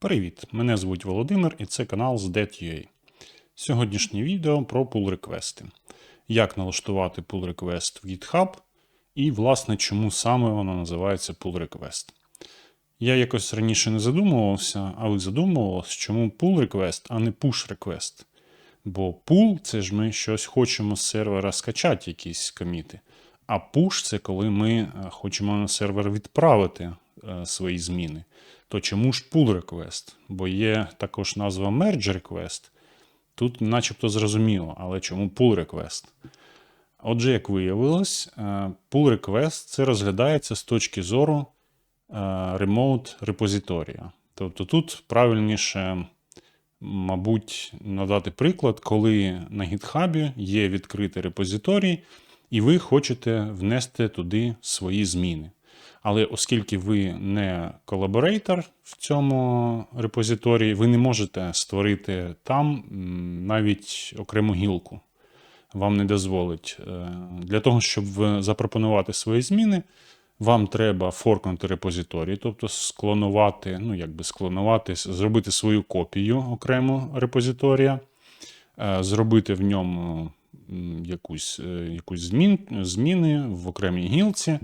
Привіт! Мене звуть Володимир і це канал з Dead.ua. Сьогоднішнє відео про pull реквести Як налаштувати pull request в GitHub і, власне, чому саме воно називається pull request. Я якось раніше не задумувався, а ви задумувалися, чому pull request, а не push request. Бо pull – це ж ми щось хочемо з сервера скачати, якісь коміти. А push – це коли ми е, хочемо на сервер відправити свої зміни. То чому ж pull request? Бо є також назва merge request. Тут начебто зрозуміло, але чому pull request? Отже, як виявилось, е, pull request це розглядається з точки зору е, remote репозиторія. Тобто тут правильніше, мабуть, надати приклад, коли на GitHub є відкритий репозиторій, і ви хочете внести туди свої зміни. Але оскільки ви не колаборейтор в цьому репозиторії, ви не можете створити там навіть окрему гілку. Вам не дозволить. Е, Для того, щоб запропонувати свої зміни, вам треба форкнути репозиторій, тобто склонувати, ну якби склонувати, зробити свою копію окремо репозиторія, е, зробити в ньому якусь, е, якусь змін, зміни в окремій гілці,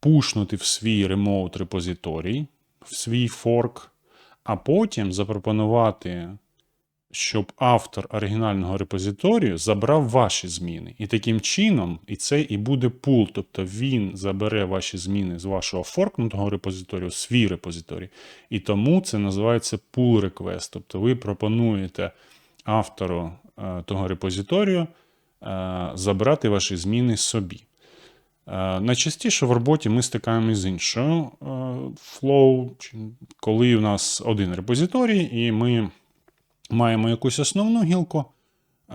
пушнути в свій ремоут репозиторій, в свій форк, а потім запропонувати, щоб автор оригінального репозиторію забрав ваші зміни. І таким чином, і це і буде пул, тобто він забере ваші зміни з вашого форкнутого репозиторію, свій репозиторій. І тому це називається pull request. Тобто ви пропонуєте автору е, того репозиторію е, забрати ваші зміни собі. Е, Найчастіше в роботі ми стикаємося з іншою е, чи- коли у нас один репозиторій, і ми маємо якусь основну гілку.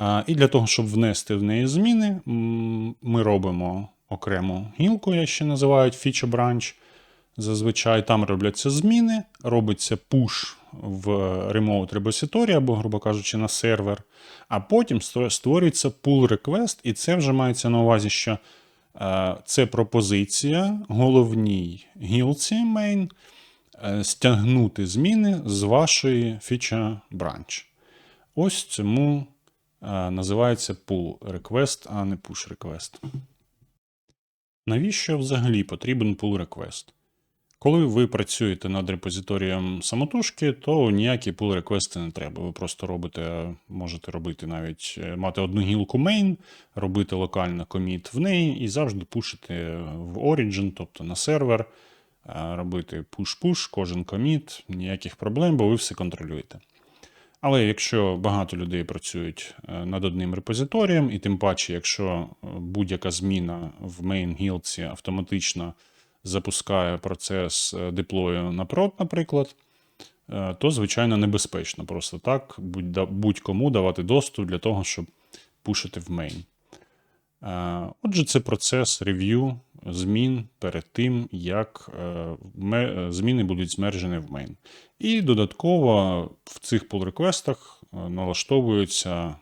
е, І для того, щоб внести в неї зміни, ми робимо окрему гілку, я ще називають feature branch. Зазвичай там робляться зміни, робиться push в remote репозиторій або, грубо кажучи, на сервер, а потім створюється pull request, і це вже мається на увазі, що це пропозиція головній гілці main е, стягнути зміни з вашої фіча branch. Ось цьому е, називається pull request, а не push request. Навіщо взагалі потрібен pull request? Коли ви працюєте над репозиторієм самотужки, то ніякі pull реквести не треба. Ви просто робите, можете робити навіть е, мати одну гілку main, робити локально коміт в неї і завжди пушити в Origin, тобто на сервер, е, робити push-push, кожен коміт, ніяких проблем, бо ви все контролюєте. Але якщо багато людей працюють е, над одним репозиторієм, і тим паче, якщо е, будь-яка зміна в main гілці автоматично запускає процес е, деплою на прод, наприклад, е, то, звичайно, небезпечно просто так будь- будь-кому давати доступ для того, щоб пушити в main. Е, Отже, це процес рев'ю змін перед тим, як зміни будуть змержені в main. І додатково в цих pull реквестах налаштовуються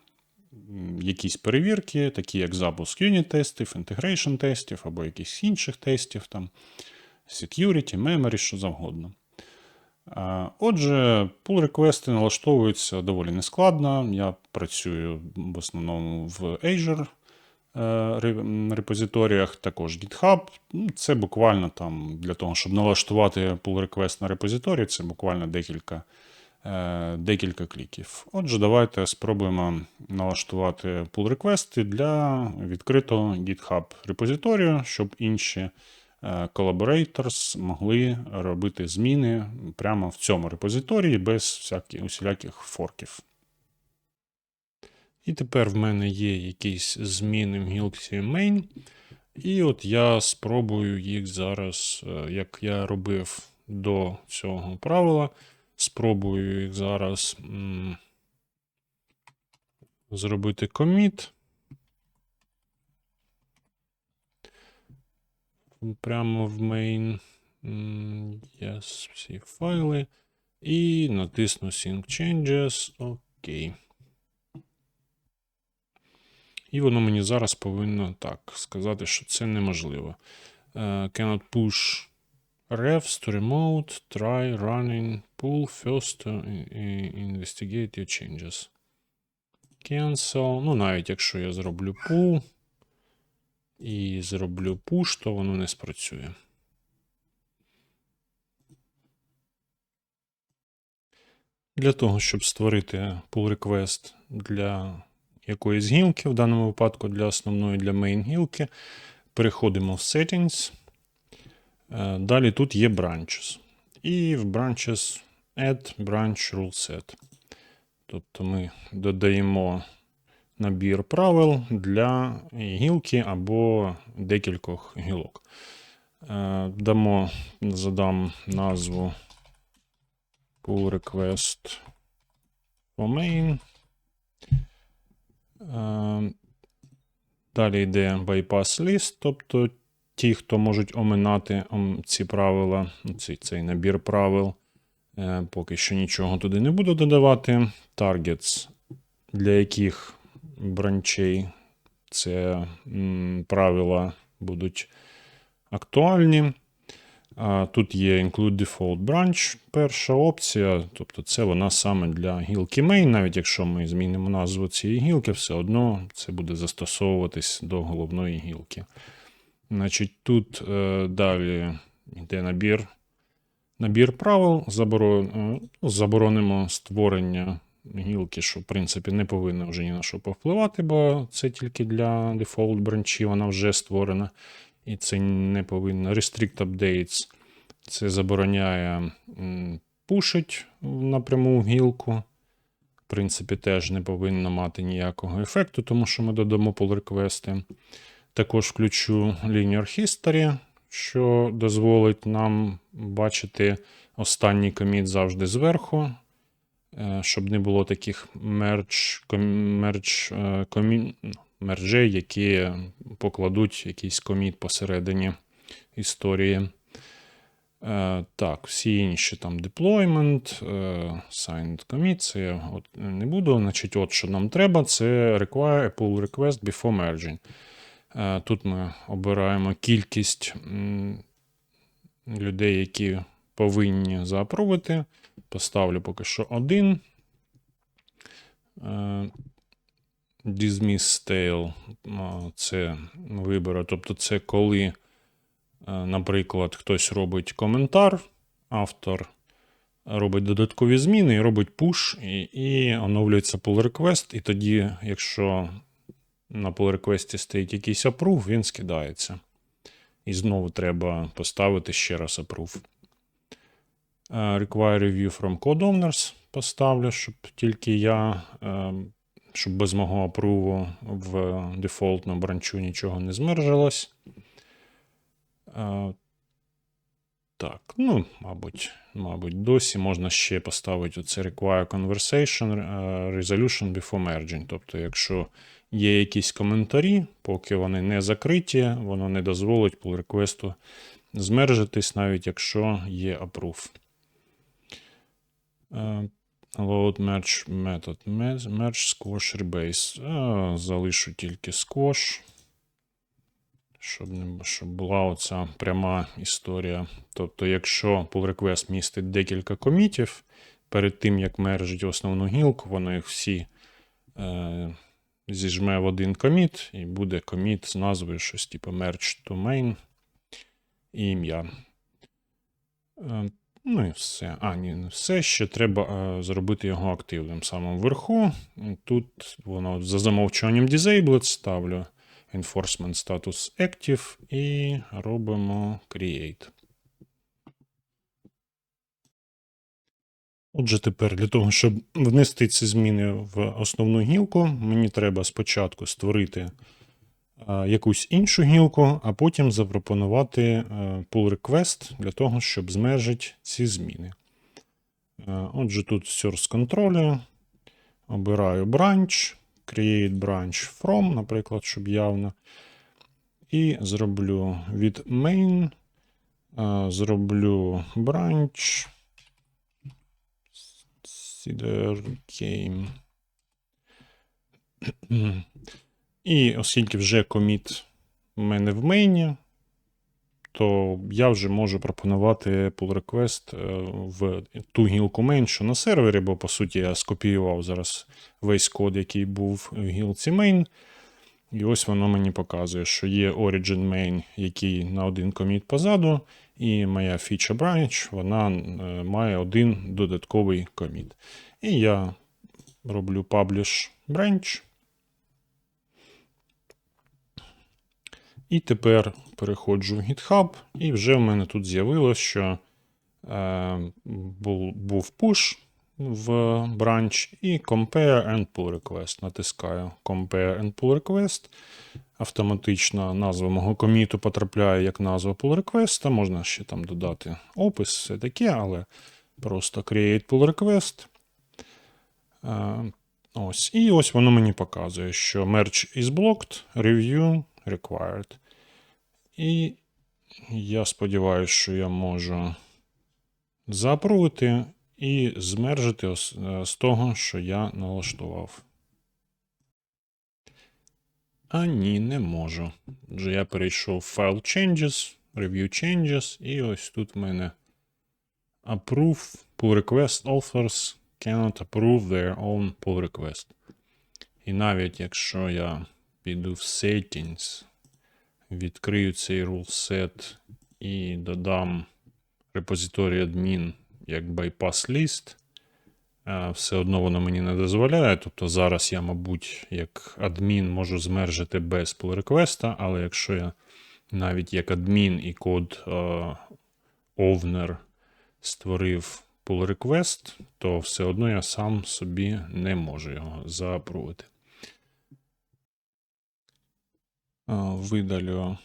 якісь перевірки, такі як запуск юніт-тестів, інтегрейшн тестів або якихось інших тестів, там, security, memory, що завгодно. Отже, pull реквести налаштовуються доволі нескладно. Я працюю в основному в Azure е, репозиторіях, також GitHub. Ну, Це буквально там для того, щоб налаштувати pull реквест на репозиторії, це буквально декілька, декілька кліків. Отже, давайте спробуємо налаштувати pull реквести для відкритого GitHub репозиторію, щоб інші е, collaborators могли робити зміни прямо в цьому репозиторії без всяких усіляких форків. І тепер в мене є якісь зміни в гілці main. І от я спробую їх зараз, е, як я робив до цього правила, спробую їх зараз зробити commit. Прямо в main. Yes, всі файли. І натисну Sync Changes. Окей. І воно мені зараз повинно так сказати, що це неможливо. Е, Cannot push refs to remote, try running pull first investigate your changes. Cancel. Ну, навіть якщо я зроблю pull і зроблю push, то воно не спрацює. Для того, щоб створити pull request для якоїсь гілки, в даному випадку для основної, для main гілки, переходимо в Settings. Е, Далі тут є branches. І в branches add branch rule set. Тобто ми додаємо набір правил для гілки або декількох гілок. Е, Дамо, задам назву pull request for main. Е, Далі йде bypass list, тобто ті, хто можуть оминати ці правила, цей, цей набір правил. Е, Поки що нічого туди не буду додавати. Targets, для яких бранчей це правила будуть актуальні. Тут є Include Default Branch, перша опція, тобто це вона саме для гілки main, навіть якщо ми змінимо назву цієї гілки, все одно це буде застосовуватись до головної гілки. Значить, тут е, далі йде набір, набір правил. Заборон, е, ну, заборонимо створення гілки, що в принципі не повинно вже ні на що повпливати, бо це тільки для дефолт бранчі, вона вже створена. І це не повинно. Restrict Updates. Це забороняє пушить напряму гілку. В принципі, теж не повинно мати ніякого ефекту, тому що ми додамо pull реквести. Також включу Linear History, що дозволить нам бачити останній коміт завжди зверху, е, щоб не було таких мердж, мердж, е, комі- ну, мерджей, які покладуть якийсь коміт посередині історії. Е, Так, всі інші там deployment, signed commit, це я от не буду. Значить, от що нам треба, це require a pull request before merging. Е, Тут ми обираємо кількість людей, які повинні заапровити. Поставлю поки що один. Е, Dismiss stale а, це вибори. Тобто, це коли, е, наприклад, хтось робить коментар, автор робить додаткові зміни і робить пуш, і, і оновлюється pull request, і тоді, якщо на request стоїть якийсь approve, він скидається. І знову треба поставити ще раз approve. Е, Require review from code owners поставлю, щоб тільки я, е, щоб без мого апруву в дефолтному бранчу нічого не змержилось. Е, Так, ну, мабуть, мабуть, досі можна ще поставити оце require conversation resolution before merging. Тобто, якщо є якісь коментарі, поки вони не закриті, воно не дозволить pull реквесту змержитись, навіть якщо є approve. Е, Load merge method. Merge squash rebase. Е, Залишу тільки squash. Щоб, не, щоб була оця пряма історія. Тобто, якщо pull request містить декілька комітів, перед тим як мержить основну гілку, воно їх всі е, зіжме в один коміт, і буде коміт з назвою щось типу merge to main і ім'я. Е, Ну і все. А, ні, не все. Ще треба е, зробити його активним саме вверху. Тут воно за замовчуванням disabled ставлю enforcement status active і робимо create. Отже, тепер для того, щоб внести ці зміни в основну гілку, мені треба спочатку створити е, якусь іншу гілку, а потім запропонувати е, pull request для того, щоб змежити ці зміни. Е, Отже, тут source control, обираю branch, create branch from, наприклад, щоб явно. І зроблю від main, зроблю branch. Consider game. І оскільки вже коміт в мене в мейні, то я вже можу пропонувати pull request е, в ту гілку main, що на сервері, бо по суті я скопіював зараз весь код, який був в гілці main. І ось воно мені показує, що є Origin Main, який на один коміт позаду, і моя feature branch вона е, має один додатковий коміт. І я роблю publish branch. І тепер переходжу в GitHub, і вже в мене тут з'явилось, що е, був, був push в branch і compare and pull request. Натискаю compare and pull request. Автоматично назва мого коміту потрапляє як назва pull request. Можна ще там додати опис, все таке, але просто create pull request. Е, ось. І ось воно мені показує, що merge is blocked, review required. І я сподіваюся, що я можу запровити і змержити е, з того, що я налаштував. А ні, не можу. Отже, я перейшов в File Changes, Review Changes, і ось тут в мене Approve pull request authors cannot approve their own pull request. І навіть якщо я піду в Settings, відкрию цей rule set і додам репозиторій admin як bypass list, все одно воно мені не дозволяє. Тобто зараз я, мабуть, як адмін можу змержити без pull request, але якщо я навіть як адмін і код owner створив pull request, то все одно я сам собі не можу його заапрувати. Видалю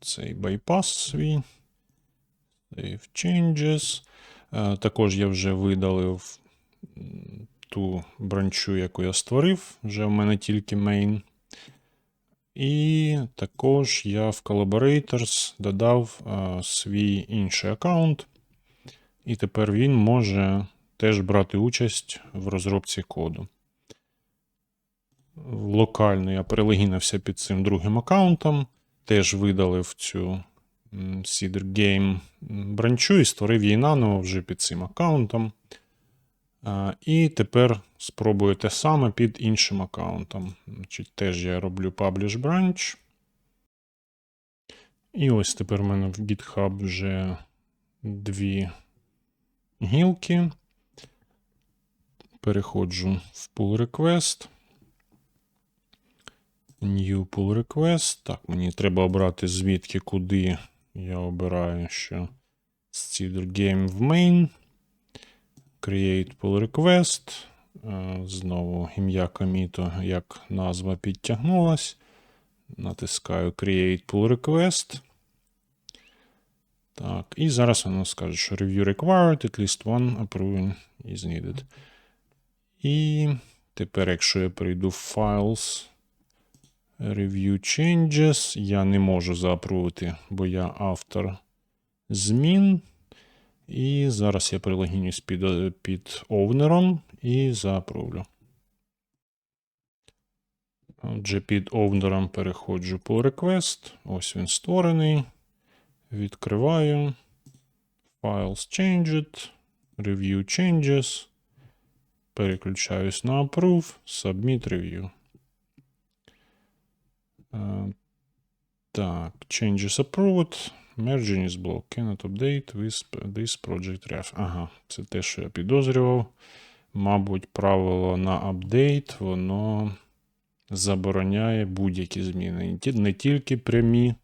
цей байпас свій. Save changes. Е, Також я вже видалив ту бранчу, яку я створив. Вже в мене тільки main. І також я в Collaborators додав е, свій інший аккаунт. І тепер він може теж брати участь в розробці коду. Локально я перелогінився під цим другим аккаунтом, теж видалив цю Cedar Game бранчу і створив її наново вже під цим аккаунтом. І тепер спробую те саме під іншим аккаунтом. Значить, теж я роблю Publish Branch. І ось тепер в мене в GitHub вже дві гілки. Переходжу в pull request. New pull request. Так, мені треба обрати звідки, куди я обираю, що Cedar Game в main. Create pull request. Е, Знову ім'я коміту, як назва підтягнулась. Натискаю Create pull request. Так, і зараз воно скаже, що review required, at least one approving is needed. І тепер, якщо я прийду в Files, Review Changes, я не можу заапрувати, бо я автор змін. І зараз я прилогінюсь під, під овнером і заапрувлю. Отже, під овнером переходжу по request. Ось він створений. Відкриваю. Files changed. Review changes. Переключаюсь на Approve. Submit review. Е, Так, changes approved. Merging is blocked. Cannot update with this project ref. Ага, це те, що я підозрював. Мабуть, правило на апдейт, воно забороняє будь-які зміни. Не тільки прямі,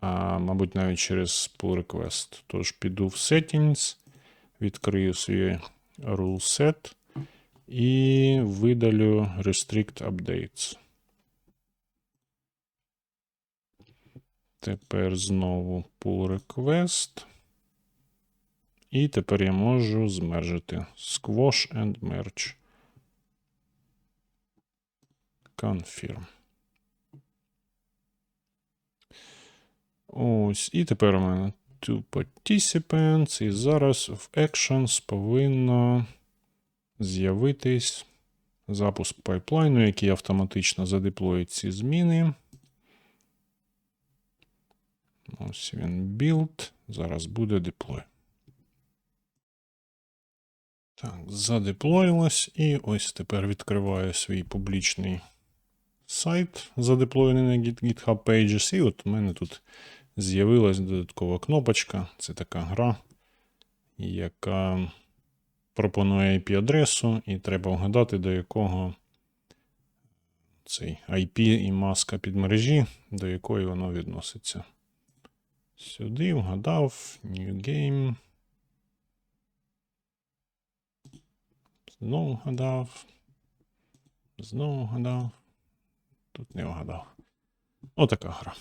а, мабуть, навіть через pull request. Тож піду в Settings, відкрию свій rule set і видалю Restrict Updates. Тепер знову pull request. І тепер я можу змержити squash and merge. Confirm. Ось, і тепер у мене two participants, і зараз в Actions повинно з'явитись запуск пайплайну, який автоматично задеплоїть ці зміни. Ось він build. Зараз буде deploy. Так, задеплоїлось. І ось тепер відкриваю свій публічний сайт, задеплоєний на GitHub Pages. І от у мене тут з'явилась додаткова кнопочка. Це така гра, яка пропонує IP-адресу, і треба вгадати, до якого цей IP і маска під мережі, до якої воно відноситься. Сюди вгадав New Game. Знову вгадав. Знову вгадав. Тут не вгадав. Отака гра.